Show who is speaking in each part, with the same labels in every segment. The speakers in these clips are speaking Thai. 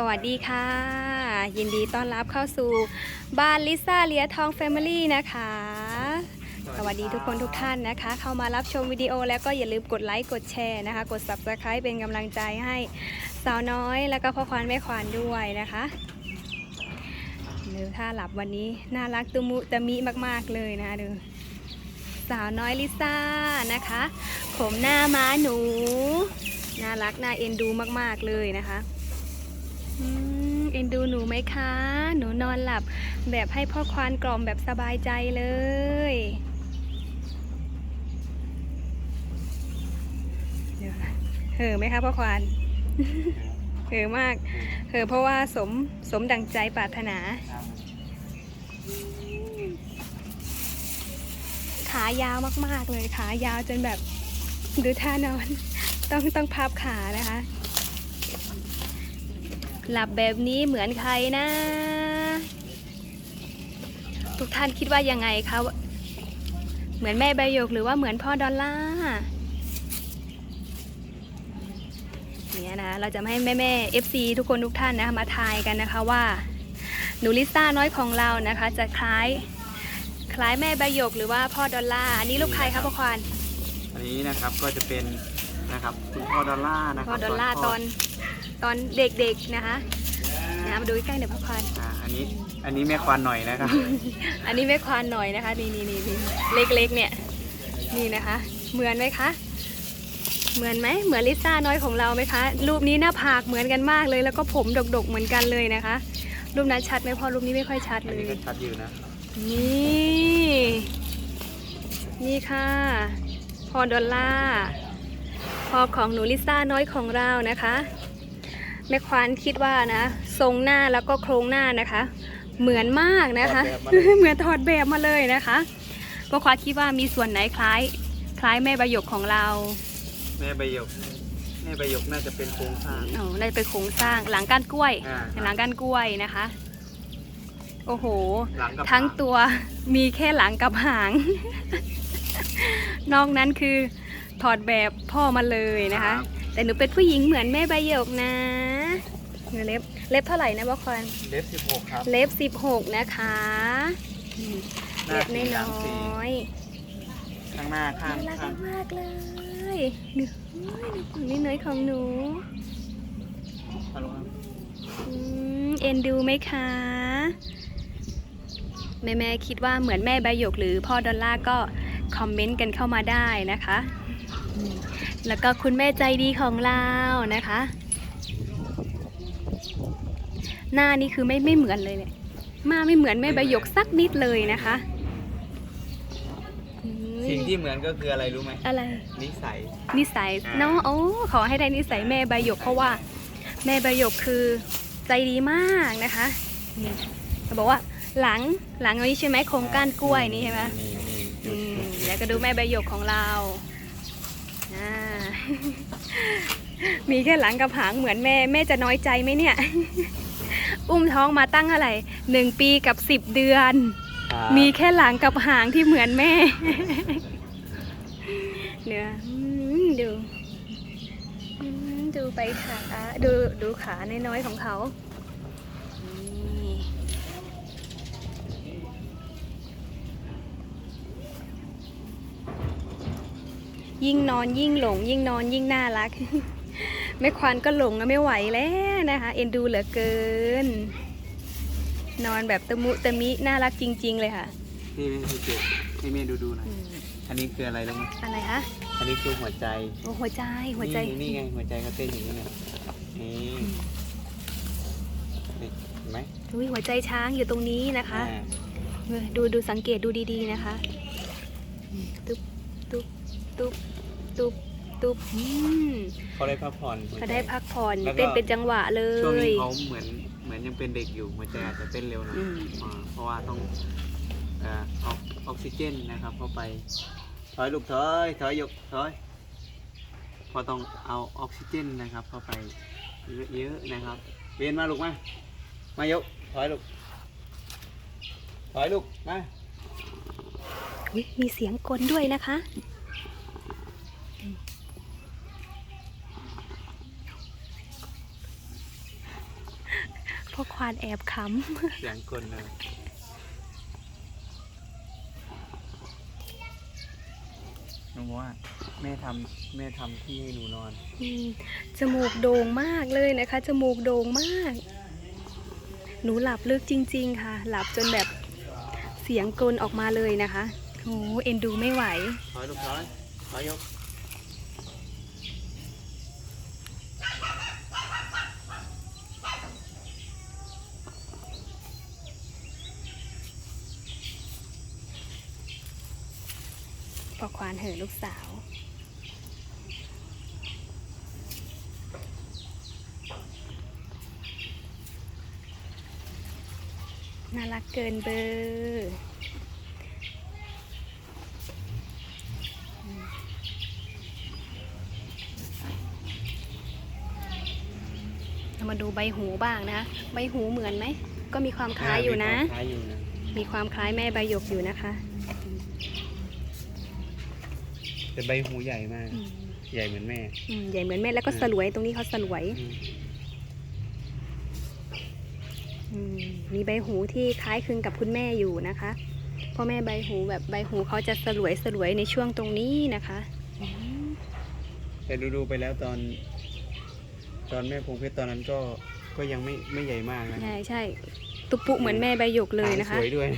Speaker 1: สวัสดีค่ะ ยินดีต้อนรับเข้าสู่บ้านลิซ่าเลียทองแฟมิลี่นะคะ สวัสดีทุกคนทุกท่านนะคะ เข้ามารับชมวิดีโอแล้วก็อย่าลืมกดไลค์กดแชร์นะคะ กด subscribe เป็นกำลังใจให้สาวน้อยแล้วก็พ่อควานแม่ควานด้วยนะคะดูท่าหลับวันนี้น่ารักตุมุตะมิมาก ๆ เลยนะคะดูสาวน้อยลิซ่านะคะผมหน้าม้าหนู น่ารักน่าเอ็นดูมาก ๆ เลยนะคะ เอ็นดูหนูไหมคะ หนูนอนหลับแบบให้พ่อควานกล่อมแบบสบายใจเลยเดี๋ยวนะเห่อไหมคะพ่อควาน เห่อมาก เห่อเพราะว่าสมสมดังใจปรารถนา ขายาวมากๆเลยขายาวจนแบบดูท่านอน ต้องต้องพับขานะคะ หลับแบบนี้เหมือนใครนะ ทุกท่านคิดว่ายังไงคะว่าเหมือนแม่ใบหยกหรือว่าเหมือนพ่อดอลล่าร์เนี่ยนะเราจะมาให้แม่แม่ๆ FC ทุกคนทุกท่านนะคะมาทายกันนะคะว่าหนูลิซ่าน้อยของเรานะคะ จะคล้ายคล้ายแม่ใบหยกหรือว่าพ่อดอลล่าร์อันนี้ลูกใครคะพ่อควาน
Speaker 2: อันนี้นะครับก็จะเป็นนะครับคุณพ่อดอลล่าร์นะค
Speaker 1: พ่
Speaker 2: รั
Speaker 1: อบดอลล่าร์ตอน ตอนเด็กๆนะคะนะมาดูใกล้ๆหน่อยพ่อควาน
Speaker 2: อ่าอันนี้อันนี้แม่ควานหน่อยนะครับ
Speaker 1: อันนี้แม่ควานหน่อยนะคะ นี่นี่นี่นี่เล็กๆเนี่ย นี่นะคะ เหมือนไหมคะ เหมือนไหมเหมือนลิซ่าน้อยของเราไหมคะ รูปนี้หน้าผากเหมือนกันมากเลย แล้วก็ผมดกๆเหมือนกันเลยนะคะ รูปนั้นชัดไหมพอรูปนี้ไม่ค่อยชัด
Speaker 2: อัน
Speaker 1: เล
Speaker 2: นี้
Speaker 1: ย
Speaker 2: ก็ชัดอยู่นะ
Speaker 1: นี่ นี่ค่ะ พอดอลล่าร์พอของหนูลิซ่าน้อยของเรานะคะ แม่ควานคิดว่านะ ทรงหน้าแล้วก็โครงหน้านะคะ เหมือนมากนะคะ เหมือนถอดแบบมาเลยนะคะก็ควานคิดว่ามีส่วนไหนคล้าย คล้ายแม่ใบหยกของเรา
Speaker 2: แม่ใบหยกแม่ใบหยกน่าจะเป็นโครงสร้าง
Speaker 1: อ๋อน่าจะเป็นโครงสร้างหลังก้านกล้วย
Speaker 2: อ่า
Speaker 1: หลังก้านกล้วยนะคะ โอ้โห
Speaker 2: หลังกับ
Speaker 1: ทั้ง
Speaker 2: หา
Speaker 1: ตัวมีแค่หลังกับหาง นอกนั้นคือถอดแบบพ่อมาเลยนะคะ แต่หนูเป็นผู้หญิงเหมือนแม่ใบหยกนะเล็บเล็บเท่าไหร่นะบอคอน
Speaker 2: เล็บสิบหกครับ
Speaker 1: เล็บ16นะคะอืม
Speaker 2: ห
Speaker 1: เล็
Speaker 2: น้า
Speaker 1: บ
Speaker 2: สีห
Speaker 1: น้
Speaker 2: ลังสี
Speaker 1: อย
Speaker 2: ข้างหน้า
Speaker 1: ๆ
Speaker 2: ข้าง
Speaker 1: น่ารัก
Speaker 2: ข้าง
Speaker 1: มากๆเลยหนูโอ้ยหนูของนี่เนยของหนู
Speaker 2: ฮัลโหลครับ
Speaker 1: อืมเอ็นดูไหมคะ แม่แม่ๆคิดว่าเหมือนแม่ใบหยกหรือพ่อดอลล่าร์ก็คอมเมนต์กันเข้ามาได้นะคะอืม แล้วก็คุณแม่ใจดีของเรานะคะ หน้านี่คือไม่ไม่เหมือนเลยเนี่ยมาไม่เหมือนแม่ใบหยกสักนิดเลยนะคะอืม
Speaker 2: สิ่งที่เหมือนก็คืออะไรรู้ไหม
Speaker 1: อะไร
Speaker 2: นิสัย
Speaker 1: นิสัย
Speaker 2: อ่า
Speaker 1: เนาะโอ้ขอให้ได้นิสัยแม่ใบหยกเพราะว่า แม่ใบหยกคือใจดีมากนะคะนี่จะบอกว่าหลังหลังอันนี้ใช่ไหมโครงก้านกล้วยนี่ใช่ไหม
Speaker 2: นี่นี่
Speaker 1: อืมแล้วก็ดูแม่ใบหยกของเราอ่า มีแค่หลังกับหางเหมือนแม่ แม่จะน้อยใจไหมเนี่ย อุ้มท้องมาตั้งอะไรหนึ่งปีกับสิบเดือน
Speaker 2: ครับ
Speaker 1: มีแค่หลังกับหางที่เหมือนแม่เนื้ออืมดูอืมดูไปขาดูดูขาน้อยๆของเขานี่ ยิ่งนอนยิ่งหลง ยิ่งนอนยิ่งน่ารักแม่ควานก็หลงอะไม่ไหวแล้วนะคะ เอ็นดูเหลือเกิน นอนแบบตะมุตะมิน่ารักจริง ๆ เลยค่ะ
Speaker 2: นี่นี่เจ็บให้แม่ดูดูหน่อย
Speaker 1: อืม
Speaker 2: อันนี้คืออะไรรู้ไหม
Speaker 1: อะไรคะ
Speaker 2: อันนี้คือหัวใจ
Speaker 1: โอ้หัวใจหัวใจ
Speaker 2: นี่นี่ไงหัวใจเขาเต้นอย่างนี้เนี่ยนี่นี่เห็นไหม
Speaker 1: อุ้ยหัวใจช้างอยู่ตรงนี้นะคะ
Speaker 2: อ่า
Speaker 1: เออดูดูสังเกตดูดีๆนะคะอืมตุ๊บ ตุ๊บตุ๊บตุ๊บตุ๊บอืม
Speaker 2: เขาได้พักผ่อนหัวใจ
Speaker 1: เขาได้พักผ่อน
Speaker 2: แล้วก็
Speaker 1: เต้นเป็นจังหวะเล
Speaker 2: ช่วง
Speaker 1: ย
Speaker 2: นี้เขาเหมือนเหมือนยังเป็นเด็กอยู่หัวใจอาจจะเต้นเร็วหน่อย
Speaker 1: อืม
Speaker 2: อ่าเพราะว่าต้องเอ่อเอาออกซิเจนนะครับเข้าไปถอยลูกถอยถอยยกถอยเพอต้องเอาออกซิเจนนะครับ เข้าไปเยอะๆนะครับเบียนมาลูกมามายกถอยลูกถอยลูกมา
Speaker 1: อุ๊ยมีเสียงกลด้วยนะคะ พ่อควานแอบข
Speaker 2: เสียงคนเลยน้องบอกว่าแม่ทำแม่ทำที่ให้หนูนอนำ
Speaker 1: อืมจมูกโด่งมากเลยนะคะ จมูกโด่งมาก หนูหลับลึกจริง ๆ ค่ะ หลับจนแบบเสียงกลนออกมาเลยนะคะโอ้เอ็นดูไม่ไหว
Speaker 2: ถอยลูกถอยถอยยกา
Speaker 1: นเหอะลูกสาวน่ารักเกินเบอร์อืมเรามาดูใบหูบ้างนะคะ ใบหูเหมือนไหม ก็มีความคล้ายอยู่นะ
Speaker 2: คล้ายอยู่นะ
Speaker 1: มีความคล้ายแม่ใบหยกอยู่นะคะ
Speaker 2: แต่ใบหูใหญ่มาก
Speaker 1: อืม
Speaker 2: ใหญ่เหมือนแม่
Speaker 1: อืมใหญ่เหมือนแม่แล้วก็สลวยตรงนี้เขาสลวย
Speaker 2: อืม
Speaker 1: อืมมีใบหูที่คล้ายคลึงกับคุณแม่อยู่นะคะพ่อแม่ใบหูแบบใบหูเขาจะสลวยสลวยในช่วงตรงนี้นะคะอืม
Speaker 2: แต่ดูดูๆไปแล้วตอน ตอนแม่พงเพชรตอนนั้นก็ก็ยังไม่ไม่ใหญ่มากนะ
Speaker 1: ใช่ใช่ตุปุเหมือนแม่ใบหยกเลยนะคะ
Speaker 2: หางสวยด้วย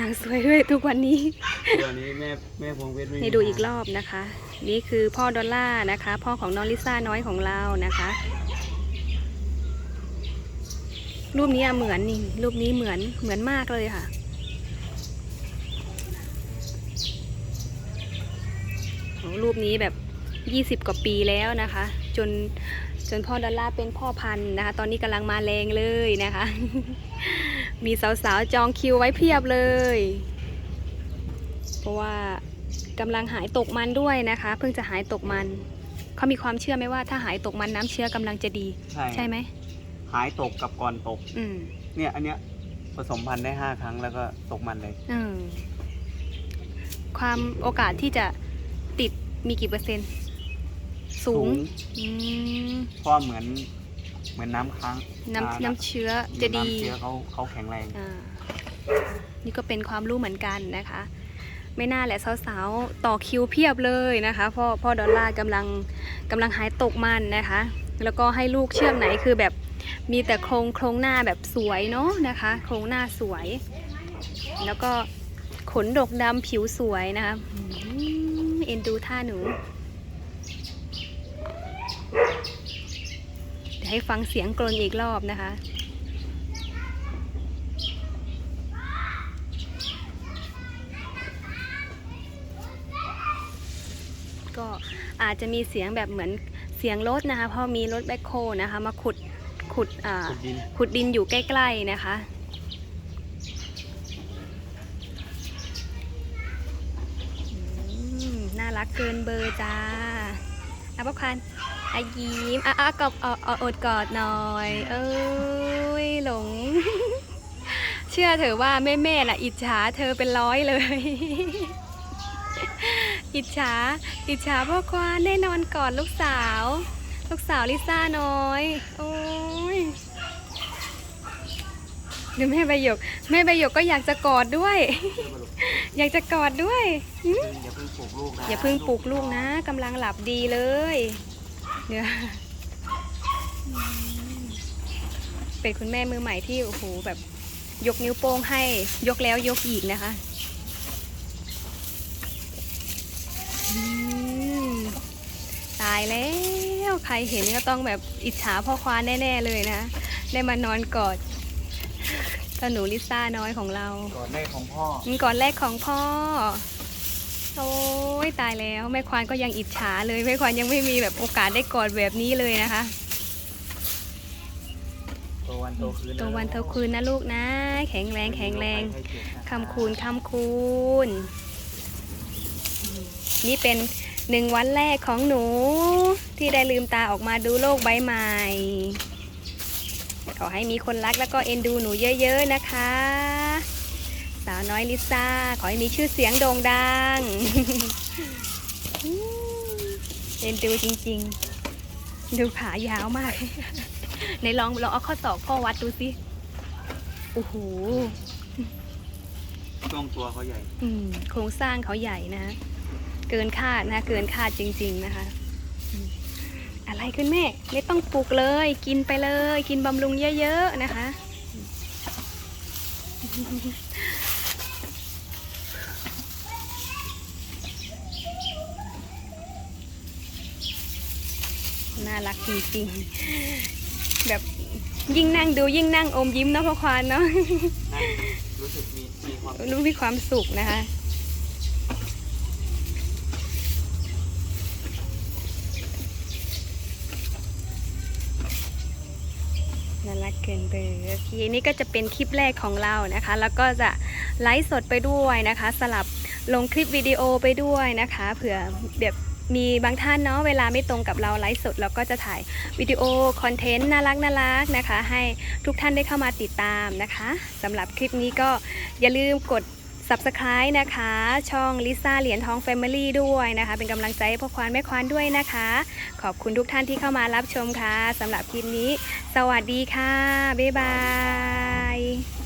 Speaker 1: หางสวยด้วยทุกวันนี้
Speaker 2: ตัวนี้แม่แม่พงเพชรไม่มี
Speaker 1: ให้ดูอีก
Speaker 2: หาง
Speaker 1: รอบนะคะ นี่คือพ่อดอลล่าร์นะคะ พ่อของน้องลิซ่าน้อยของเรานะคะ รูปนี้อะเหมือนนี่รูปนี้เหมือนเหมือนมากเลยค่ะโอ้รูปนี้แบบ 20 กว่าปีแล้วนะคะ จนจนพ่อดอลลาร์เป็นพ่อพันธุ์นะคะ ตอนนี้กำลังมาแรงเลยนะคะ มีสาวๆจองคิวไว้เพียบเลย เพราะว่ากำลังหายตกมันด้วยนะคะ เพิ่งจะหายตกมัน เขามีความเชื่อไหมว่าถ้าหายตกมันน้ำเชื้อกำลังจะดี
Speaker 2: ใช่
Speaker 1: ใช่ไหม
Speaker 2: หายตกกับก่อนตก
Speaker 1: อืม
Speaker 2: เนี่ยอันเนี้ยผสมพันธุ์ได้ห้าครั้งแล้วก็ตกมันเลย
Speaker 1: เออความโอกาสที่จะติดมีกี่เปอร์เซ็นต์ สูง อืม
Speaker 2: เพราะเหมือน เหมือนน้ำค้างอ่า
Speaker 1: น้ำน้ำเชื้อจะดี
Speaker 2: น้ำเชื้อเขาเขาแข็งแรง
Speaker 1: อ่านี่ก็เป็นความรู้เหมือนกันนะคะ ไม่น่าแหละสาวๆต่อคิวเพียบเลยนะคะพ่อพ่อดอลลาร์กำลังกำลังหายตกมันนะคะ แล้วก็ให้ลูกเชือกไหนคือแบบมีแต่โครงโครงหน้าแบบสวยเนาะนะคะ โครงหน้าสวย แล้วก็ขนดกดำผิวสวยนะคะอืมเอ็นดูท่าหนู เดี๋ยว ให้ฟังเสียงกรนอีกรอบนะคะ ก็อาจจะมีเสียงแบบเหมือนเสียงรถนะคะ เพราะมีรถแบ็คโฮนะคะ มาขุดขุดอ่า
Speaker 2: ขุดดิน
Speaker 1: ขุดดินอยู่ใกล้ๆนะคะอืมน่ารักเกินเบอร์จ้าอาปคัน อายิ้มอะอะกอบเอาเอาอดกอดหน่อย เอ้ยหลง เชื่อเถอะว่าแม่แม่ๆน่ะ อิจฉาเธอเป็นร้อยเลย อิจฉา อิจฉาพ่อควานได้นอนกอดลูกสาว ลูกสาวลิซ่าน้อยโอ้ยดูแม่ใบหยก แม่ใบหยกก็อยากจะกอดด้วย อยากจะกอดด้วยหืม
Speaker 2: อย่าเพิ่งปลูกลูกนะ
Speaker 1: อย่าเพิ่งปลุกลูกนะกำลังหลับดีเลย เดี๋ยวเป็นคุณแม่มือใหม่ที่โอ้โหแบบยกนิ้วโป้งให้ยกแล้วยกอีกนะคะอืมตายแล้วใครเห็นก็ต้องแบบอิจฉาพ่อควานแน่ ๆ เลยนะ ได้มานอนกอดตาหนูลิซ่าน้อยของเรา
Speaker 2: ก่อนแรกของพ่อ
Speaker 1: ก่อนแรกของพ่อ โอ้ยตายแล้วแม่ควานก็ยังอิจฉาเลยแม่ควานยังไม่มีแบบโอกาสได้กอดแบบนี้เลยนะคะ
Speaker 2: ตัววันโตคืน
Speaker 1: ตัววันเท่าคืนนะลูกนะ แข็งแรงแข็งแรงคำคูณคำคูณ นี่เป็นหนึ่งวันแรกของหนูที่ได้ลืมตาออกมาดูโลกใบใหม่ขอให้มีคนรักแล้วก็เอ็นดูหนูเยอะ ๆ นะคะสาวน้อยลิซ่า ขอให้มีชื่อเสียงโด่งดังเอ็นดูจริง ๆ ดูขายาวมาก ในลองลองเอาข้อศอกพ่อวัดดูสิโอ้โห
Speaker 2: ช่วงตัวเขาใหญ่
Speaker 1: อืมโครงสร้างเขาใหญ่นะ เกินคาดนะ เกินคาดจริง ๆ นะคะอืมอะไรขึ้นแม่ ไม่ต้องปลูกเลย กินไปเลย กินบำรุงเยอะ ๆ นะคะ น่ารักจริงๆ แบบยิ่งนั่งดูยิ่งนั่งอมยิ้มเนาะพ่อควานเนาะ
Speaker 2: นั่นรู้สึกมีมีความ
Speaker 1: รู้มีความสุขนะคะ น่ารักเกินเบอร์โอเคนี่ก็จะเป็นคลิปแรกของเรานะคะ แล้วก็จะไลฟ์สดไปด้วยนะคะ สลับลงคลิปวิดีโอไปด้วยนะคะ เผื่อแบบ มีบางท่านเนาะเวลาไม่ตรงกับเราไลฟ์สดเราก็จะถ่ายวิดีโอคอนเทนต์น่ารักน่ารักนะคะ ให้ทุกท่านได้เข้ามาติดตามนะคะสำหรับคลิปนี้ก็อย่าลืมกด Subscribe นะคะ ช่องลิซ่าเหรียญทอง Family ด้วยนะคะ เป็นกำลังใจให้พ่อควานแม่ควานด้วยนะคะ ขอบคุณทุกท่านที่เข้ามารับชมค่ะสำหรับคลิปนี้ สวัสดีค่ะ บ๊ายบาย